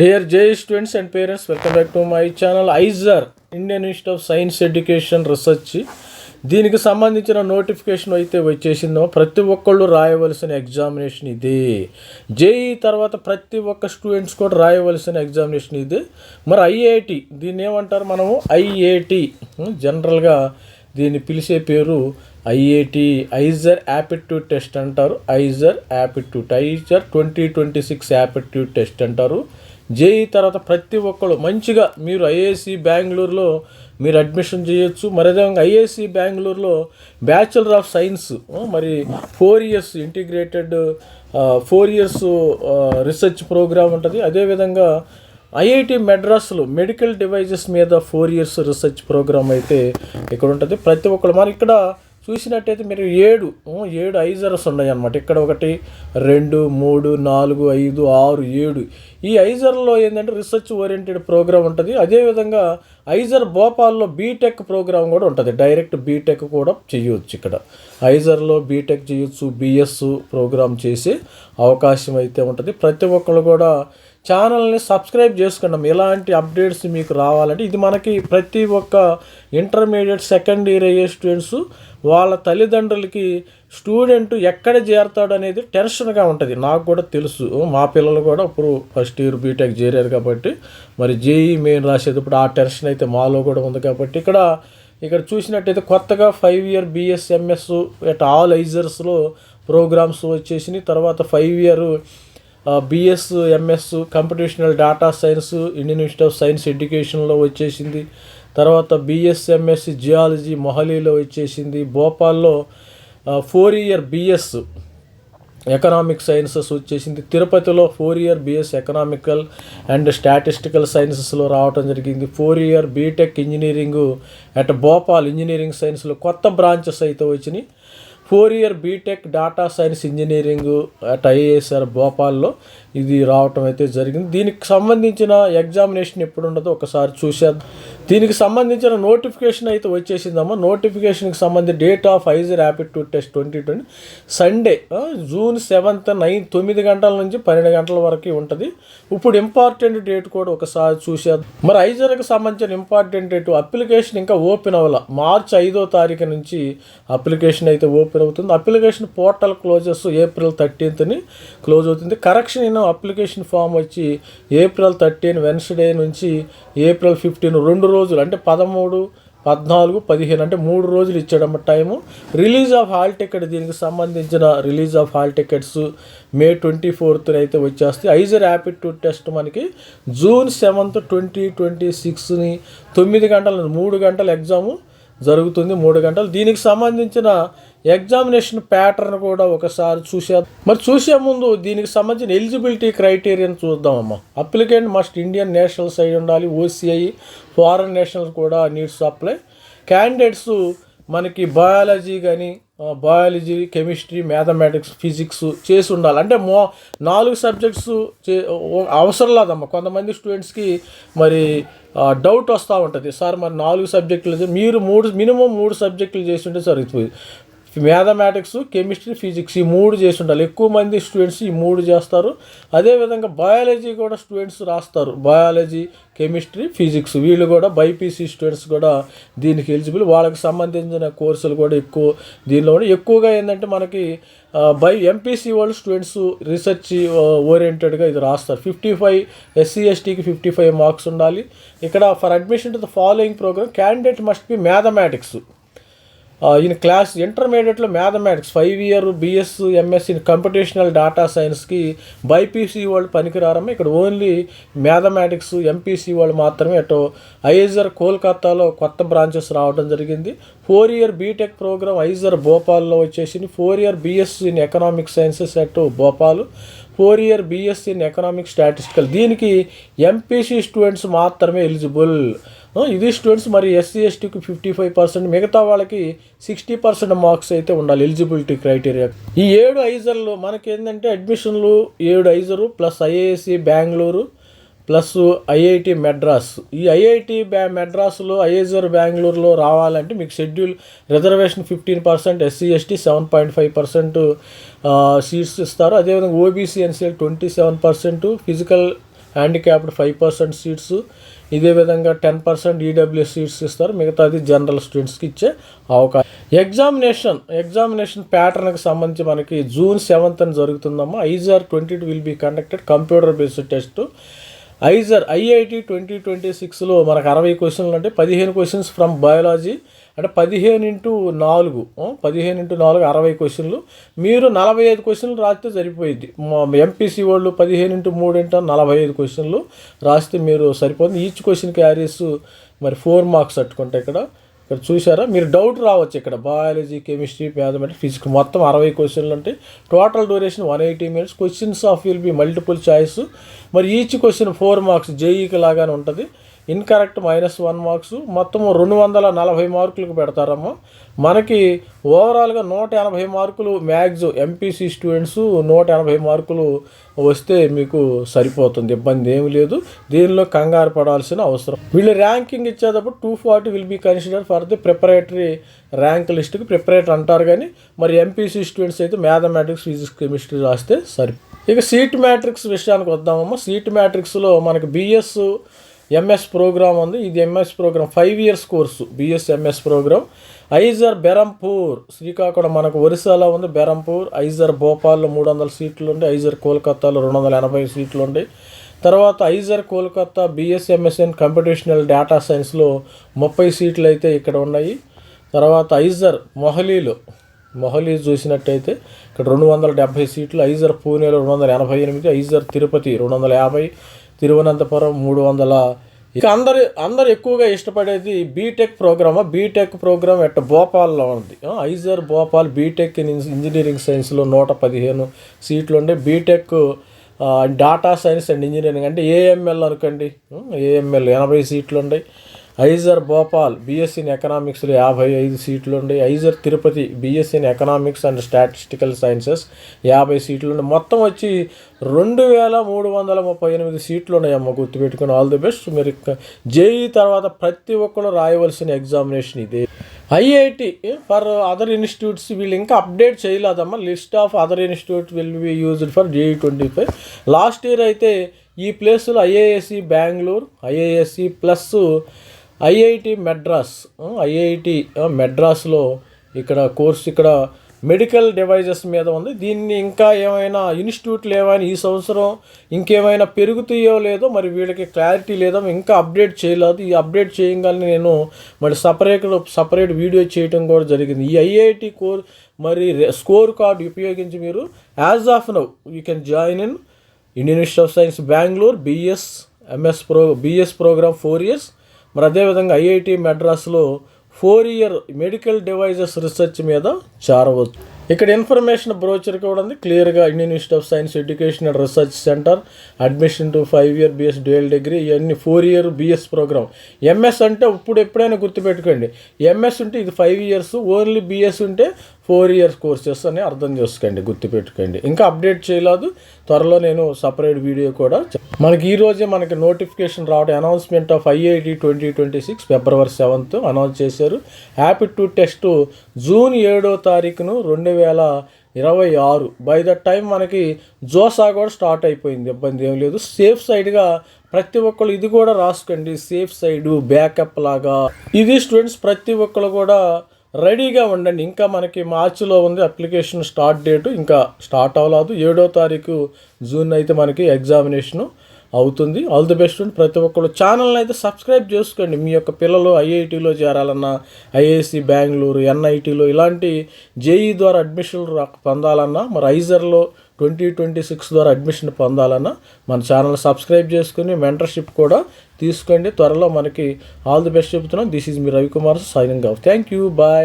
Dear J students and parents welcome back to my channel IISER Indian Institute of Science Education Research దీనికి సంబంధించిన notification అయితే వచ్చేసిందో ప్రతి ఒక్కళ్ళు రాయవలసిన ఎగ్జామినేషన్ ఇది. జేఈ తర్వాత ప్రతి ఒక్క స్టూడెంట్స్ కూడా రాయవలసిన ఎగ్జామినేషన్ ఇది. మరి ఐఐటి దీన్ని ఏమంటారు మనము? ఐఏటి జనరల్గా దీన్ని పిలిచే పేరు ఐఏటి ఐజర్ యాపిట్యూడ్ టెస్ట్ అంటారు. IISER aptitude IISER twenty twenty six aptitude test అంటారు. జేఈ తర్వాత ప్రతి ఒక్కరు మంచిగా మీరు ఐఏసి బెంగళూరులో మీరు అడ్మిషన్ చేయొచ్చు. మరి అదేవిధంగా ఐఏసి బెంగళూరులో బ్యాచులర్ ఆఫ్ సైన్స్ మరి four years integrated four years research program ఉంటుంది. అదేవిధంగా ఐఐటి మెడ్రాస్లో మెడికల్ డివైజెస్ మీద ఫోర్ ఇయర్స్ రీసెర్చ్ ప్రోగ్రామ్ అయితే ఇక్కడ ఉంటుంది ప్రతి ఒక్కరు మరి ఇక్కడ చూసినట్టయితే మీరు ఏడు ఏడు ఐజర్స్ ఉన్నాయి అనమాట ఇక్కడ ఒకటి రెండు మూడు నాలుగు ఐదు ఆరు ఏడు. ఈ ఐజర్లో ఏంటంటే రీసెర్చ్ ఓరియంటెడ్ ప్రోగ్రామ్ ఉంటుంది. అదేవిధంగా ఐజర్ భోపాల్లో బీటెక్ ప్రోగ్రామ్ కూడా ఉంటుంది. డైరెక్ట్ బీటెక్ కూడా చేయొచ్చు ఇక్కడ. ఐజర్లో బీటెక్ చేయొచ్చు బిఎస్ ప్రోగ్రామ్ చేసే అవకాశం అయితే ఉంటుంది. ప్రతి ఒక్కరు కూడా ఛానల్ని సబ్స్క్రైబ్ చేసుకున్నాం. ఎలాంటి అప్డేట్స్ మీకు రావాలంటే ఇది మనకి ప్రతి ఒక్క ఇంటర్మీడియట్ సెకండ్ ఇయర్ అయ్యే స్టూడెంట్స్ వాళ్ళ తల్లిదండ్రులకి స్టూడెంట్ ఎక్కడ చేరతాడు అనేది టెన్షన్గా ఉంటుంది. నాకు కూడా తెలుసు. మా పిల్లలు కూడా ఇప్పుడు ఫస్ట్ ఇయర్ బీటెక్ చేరారు కాబట్టి మరి జేఈ మెయిన్ రాసేటప్పుడు ఆ టెన్షన్ అయితే మాలో కూడా ఉంది కాబట్టి ఇక్కడ ఇక్కడ చూసినట్టయితే కొత్తగా five year BS MS at all ఐజర్స్లో programs వచ్చేసినాయి. తర్వాత five year BS MS computational data science Indian Institute of Science ఎడ్యుకేషన్లో వచ్చేసింది. తర్వాత బిఎస్ఎంఎస్ జియాలజీ మొహాలీలో వచ్చేసింది. భోపాల్లో four year BS economic sciences వచ్చేసింది. తిరుపతిలో four year BS economical and statistical సైన్సెస్లో రావటం జరిగింది. Four year BTech engineering at Bhopal engineering సైన్స్లో కొత్త బ్రాంచెస్ అయితే వచ్చినాయి. Four year BTech data science engineering at IASR భోపాల్లో ఇది రావటం అయితే జరిగింది. దీనికి సంబంధించిన ఎగ్జామినేషన్ ఎప్పుడు ఉండదో ఒకసారి చూసేద్దాం. దీనికి సంబంధించిన నోటిఫికేషన్ అయితే వచ్చేసిందమ్మా. నోటిఫికేషన్కి సంబంధించి date of IISER aptitude test twenty twenty Sunday June seventh nine తొమ్మిది గంటల నుంచి పన్నెండు గంటల వరకు ఉంటుంది. ఇప్పుడు ఇంపార్టెంట్ డేట్ కూడా ఒకసారి చూసేద్దాం. మరి ఐజర్కి సంబంధించిన ఇంపార్టెంట్ డేట్ అప్లికేషన్ ఇంకా ఓపెన్ అవ్వాల. మార్చ్ ఐదో తారీఖు నుంచి అప్లికేషన్ అయితే ఓపెన్ అవుతుంది. అప్లికేషన్ పోర్టల్ క్లోజెస్ ఏప్రిల్ థర్టీన్త్ని క్లోజ్ అవుతుంది. కరెక్షన్ అప్లికేషన్ ఫామ్ వచ్చి ఏప్రిల్ థర్టీన్ వెన్స్డే నుంచి ఏప్రిల్ ఫిఫ్టీన్ రెండు రోజులు అంటే పదమూడు పద్నాలుగు పదిహేను అంటే మూడు రోజులు ఇచ్చడం time. Release of hall ticket దీనికి సంబంధించిన release of hall tickets May twenty fourth అయితే వచ్చేస్తాయి. ఐజర్ యాపిట్యూడ్ టెస్ట్ మనకి జూన్ సెవెంత్ ట్వంటీ ట్వంటీ సిక్స్ని తొమ్మిది గంటల మూడు గంటల ఎగ్జాము జరుగుతుంది మూడు గంటలు. దీనికి సంబంధించిన ఎగ్జామినేషన్ ప్యాటర్న్ కూడా ఒకసారి చూసే మరి చూసే ముందు దీనికి సంబంధించిన ఎలిజిబిలిటీ క్రైటీరియాని చూద్దామమ్మా. అప్లికెంట్ మస్ట్ ఇండియన్ నేషనల్స్ అయి ఉండాలి. ఓసీఐ ఫారెన్ నేషనల్స్ కూడా నీడ్స్ అప్లై. క్యాండిడేట్స్ మనకి బయాలజీ కానీ బయాలజీ కెమిస్ట్రీ మ్యాథమెటిక్స్ ఫిజిక్స్ చేసి ఉండాలి. అంటే మో నాలుగు సబ్జెక్ట్స్ చే అవసరం లేదమ్మా. కొంతమంది స్టూడెంట్స్కి మరి డౌట్ వస్తూ ఉంటుంది. సార్ మరి నాలుగు సబ్జెక్టులు మీరు మూడు మినిమం మూడు సబ్జెక్టులు చేసి ఉంటే సరిపోయింది మ్యాథమెటిక్స్ కెమిస్ట్రీ ఫిజిక్స్ ఈ మూడు చేసి ఉండాలి. ఎక్కువ మంది స్టూడెంట్స్ ఈ మూడు చేస్తారు. అదేవిధంగా బయాలజీ కూడా స్టూడెంట్స్ రాస్తారు. బయాలజీ కెమిస్ట్రీ ఫిజిక్స్ వీళ్ళు కూడా బైపీసీ స్టూడెంట్స్ కూడా దీనికి ఎలిజిబుల్ వాళ్ళకి సంబంధించిన కోర్సులు కూడా ఎక్కువ దీనిలో కూడా ఎక్కువగా ఏంటంటే మనకి బై ఎంపీసీ వాళ్ళు స్టూడెంట్స్ రీసెర్చ్ ఓరియంటెడ్గా ఇది రాస్తారు. ఫిఫ్టీ ఫైవ్ ఎస్సీ ఎస్టీకి ఫిఫ్టీ ఫైవ్ మార్క్స్ ఉండాలి. ఇక్కడ for admission to the following program candidate must be mathematics in class ఇంటర్మీడియట్లో mathematics five year BS MS in computational data సైన్స్కి బైపీసీ వాళ్ళు పనికిరారమ్మ. ఇక్కడ ఓన్లీ మ్యాథమెటిక్స్ ఎంపీసీ వాళ్ళు మాత్రమే అటు ఐజర్ కోల్కతాలో కొత్త బ్రాంచెస్ రావడం జరిగింది. Four year BTech program IISER భోపాల్లో వచ్చేసింది. Four year BS in economic sciences at Bhopal. Four year BSc in economic statistical దీనికి ఎంపీసీ స్టూడెంట్స్ మాత్రమే ఎలిజిబుల్ ఇది స్టూడెంట్స్ మరి ఎస్సీ ఎస్టీకి ఫిఫ్టీ ఫైవ్ పర్సెంట్ మిగతా వాళ్ళకి సిక్స్టీ పర్సెంట్ మార్క్స్ అయితే ఉండాలి ఎలిజిబిలిటీ క్రైటీరియా ఈ ఏడు ఐజర్లు మనకి ఏంటంటే అడ్మిషన్లు ఏడు IISER plus IISc Bengaluru plus IIT Madras. ఈ ఐఐటి బ్యా మెడ్రాస్లో ఐఐజర్ బెంగళూరులో రావాలంటే మీకు schedule reservation fifteen percent SC ST seven point five percent seats ఇస్తారు. అదేవిధంగా OBC NCL twenty seven percent physical handicapped five percent seats ఇదే విధంగా టెన్ పర్సెంట్ ఈడబ్ల్యూఎస్ సీట్స్ ఇస్తారు. మిగతాది జనరల్ స్టూడెంట్స్కి ఇచ్చే అవకాశం. ఎగ్జామినేషన్ ఎగ్జామినేషన్ ప్యాటర్న్కి సంబంధించి మనకి జూన్ సెవెంత్ అని జరుగుతుందమ్మా. IISER twenty two will be conducted computer based test. IISER IIT twenty twenty సిక్స్లో మనకు అరవై క్వశ్చన్లు అంటే పదిహేను క్వశ్చన్స్ ఫ్రమ్ బయాలజీ అంటే పదిహేను ఇంటూ నాలుగు పదిహేను ఇంటూ నాలుగు అరవై క్వశ్చన్లు. మీరు నలభై ఐదు క్వశ్చన్లు రాస్తే సరిపోయింది ఎంపీసీ వాళ్ళు పదిహేను ఇంటూ మూడు ఇంటూ నలభై ఐదు క్వశ్చన్లు రాస్తే మీరు సరిపోతుంది. ఈచ్ క్వశ్చన్ క్యారీస్ మరి ఫోర్ మార్క్స్ అట్టుకుంటే ఇక్కడ. ఇక్కడ చూసారా మీరు డౌట్ రావచ్చు ఇక్కడ. బయాలజీ కెమిస్ట్రీ మ్యాథమెటిక్స్ ఫిజిక్స్ మొత్తం అరవై క్వశ్చన్లు ఉంటాయి. Total duration one eighty minutes questions of will be multiple choice మరి ఈచ్ క్వశ్చన్ ఫోర్ మార్క్స్ జేఈకి లాగానే ఉంటుంది. Incorrect minus one marks. మొత్తం రెండు వందల నలభై మార్కులకు పెడతారమ్మా. మనకి ఓవరాల్గా నూట ఎనభై మార్కులు మ్యాథ్స్ ఎంపీసీ స్టూడెంట్స్ నూట ఎనభై మార్కులు వస్తే మీకు సరిపోతుంది. ఇబ్బంది ఏమి లేదు. దీనిలో కంగారు పడాల్సిన అవసరం. వీళ్ళు ర్యాంకింగ్ ఇచ్చేటప్పుడు two forty will be consider for the preparatory rank లిస్ట్కి ప్రిపరేటర్ అంటారు కానీ మరి ఎంపీసీ స్టూడెంట్స్ అయితే మ్యాథమెటిక్స్ ఫిజిక్స్ కెమిస్ట్రీ రాస్తే సరి. ఇక సీట్ మ్యాట్రిక్స్ విషయానికి వద్దామమ్మా. సీట్ మ్యాట్రిక్స్లో మనకి బీఎస్ ఎంఎస్ ప్రోగ్రామ్ ఉంది. ఇది MS program five years course BS MS program IISER Berhampur Srikakulam మనకు ఒరిస్సాలో ఉంది. బెరంపూర్ ఐజర్ భోపాల్లో మూడు వందల సీట్లు ఉండి. ఐజర్ కోల్కతాలో రెండు వందల ఎనభై సీట్లు ఉండి. తర్వాత IISER Kolkata BS MS in computational data సైన్స్లో ముప్పై సీట్లు అయితే ఇక్కడ ఉన్నాయి. తర్వాత ఐజర్ మొహలీలో మొహలీ చూసినట్టయితే ఇక్కడ రెండు వందల డెబ్భై సీట్లు. ఐజర్ పూణేలో రెండు వందల ఎనభై ఎనిమిది ఐజర్ తిరుపతి రెండు వందల యాభై తిరువనంతపురం మూడు వందల ఇక అందరు అందరు ఎక్కువగా ఇష్టపడేది BTech programme? BTech programme at భోపాల్లో ఉంది. IISER Bhopal BTech in engineering సైన్స్లో నూట పదిహేను సీట్లు ఉండే BTech data science and engineering అంటే ఏఎంఎల్ అనుకోండి. ఏఎంఎల్ ఎనభై సీట్లు ఉన్నాయి ఐజర్ భోపాల్ బీఎస్సీ ఇన్ ఎకనామిక్స్లో యాభై ఐదు సీట్లు ఉండి IISER Tirupati BSc in economics and statistical sciences యాభై సీట్లు ఉన్నాయి మొత్తం వచ్చి రెండు వేల మూడు వందల ముప్పై ఎనిమిది సీట్లు ఉన్నాయమ్మ గుర్తుపెట్టుకుని. ఆల్ ది బెస్ట్ మీరు జేఈ తర్వాత ప్రతి ఒక్కరు రాయవలసిన ఎగ్జామినేషన్ ఇదే. ఐఐటి ఫర్ అదర్ ఇన్స్టిట్యూట్స్ వీళ్ళు ఇంకా update చేయలేదమ్మా. List of other institute will be used for JEE twenty five last year అయితే ఈ ప్లేస్లో IISc Bengaluru IISc plus IIT Madras IIT మెడ్రాస్లో ఇక్కడ కోర్స్ ఇక్కడ మెడికల్ డివైజెస్ మీద ఉంది. దీన్ని ఇంకా ఏమైనా ఇన్స్టిట్యూట్లు ఏమైనా ఈ సంవత్సరం ఇంకేమైనా పెరుగుతాయో లేదో మరి వీళ్ళకి క్లారిటీ లేదో ఇంకా అప్డేట్ చేయలేదు. ఈ అప్డేట్ చేయగానే నేను మరి సపరేట్ సపరేట్ వీడియో చేయటం కూడా జరిగింది. ఈ ఐఐటి కోర్ మరి స్కోర్ కార్డ్ ఉపయోగించి మీరు as of now you can join in Indian Institute of Science Bengaluru BS MS pro BS program four years. మరి అదేవిధంగా ఐఐటి మెడ్రాస్లో four year medical devices research మీద చేరవచ్చు. ఇక్కడ ఇన్ఫర్మేషన్ బ్రోచర్ కూడా ఉంది. క్లియర్గా Indian Institute of Science Education and Research centre admission to five year BS dual degree ఇవన్నీ four year BS program MS అంటే ఇప్పుడు ఎప్పుడైనా గుర్తుపెట్టుకోండి ఎంఎస్ ఉంటే ఇది ఫైవ్ ఇయర్స్ ఓన్లీ బిఎస్ ఉంటే ఫోర్ ఇయర్స్ కోర్సెస్ అని అర్థం చేసుకోండి గుర్తుపెట్టుకోండి. ఇంకా అప్డేట్ చేయలేదు. త్వరలో నేను సపరేట్ వీడియో కూడా మనకి ఈరోజే మనకి నోటిఫికేషన్ రావడం announcement of IIT twenty twenty six February seventh announce చేశారు. హ్యాపీ టు టెస్ట్ జూన్ ఏడో తారీఖును రెండు వేల ఇరవై ఆరు. బై ద టైం మనకి జోసా కూడా స్టార్ట్ అయిపోయింది. ఇబ్బంది ఏం లేదు. సేఫ్ సైడ్గా ప్రతి ఒక్కరు ఇది కూడా రాసుకోండి. సేఫ్ సైడ్ బ్యాకప్ లాగా. ఇది స్టూడెంట్స్ ప్రతి ఒక్కరు కూడా రెడీగా ఉండండి. ఇంకా మనకి మార్చిలో ఉంది అప్లికేషన్ స్టార్ట్ డేటు. ఇంకా స్టార్ట్ అవ్వలేదు. ఏడో తారీఖు జూన్ అయితే మనకి ఎగ్జామినేషను అవుతుంది. ఆల్ ది బెస్ట్ ప్రతి ఒక్కరు ఛానల్ని అయితే సబ్స్క్రైబ్ చేసుకోండి. మీ యొక్క పిల్లలు ఐఐటిలో చేరాలన్నా ఐఐసి బెంగళూరు ఎన్ఐటీలో ఇలాంటి జేఈ ద్వారా అడ్మిషన్ పొందాలన్నా మరి ఐజర్లో ట్వంటీ ట్వంటీ సిక్స్ ద్వారా అడ్మిషన్ పొందాలన్నా మన ఛానల్ సబ్స్క్రైబ్ చేసుకుని మెంటర్షిప్ కూడా తీసుకోండి. త్వరలో మనకి ఆల్ ది బెస్ట్ చెబుతున్నాం. This is me Ravikumar. Signing off thank you bye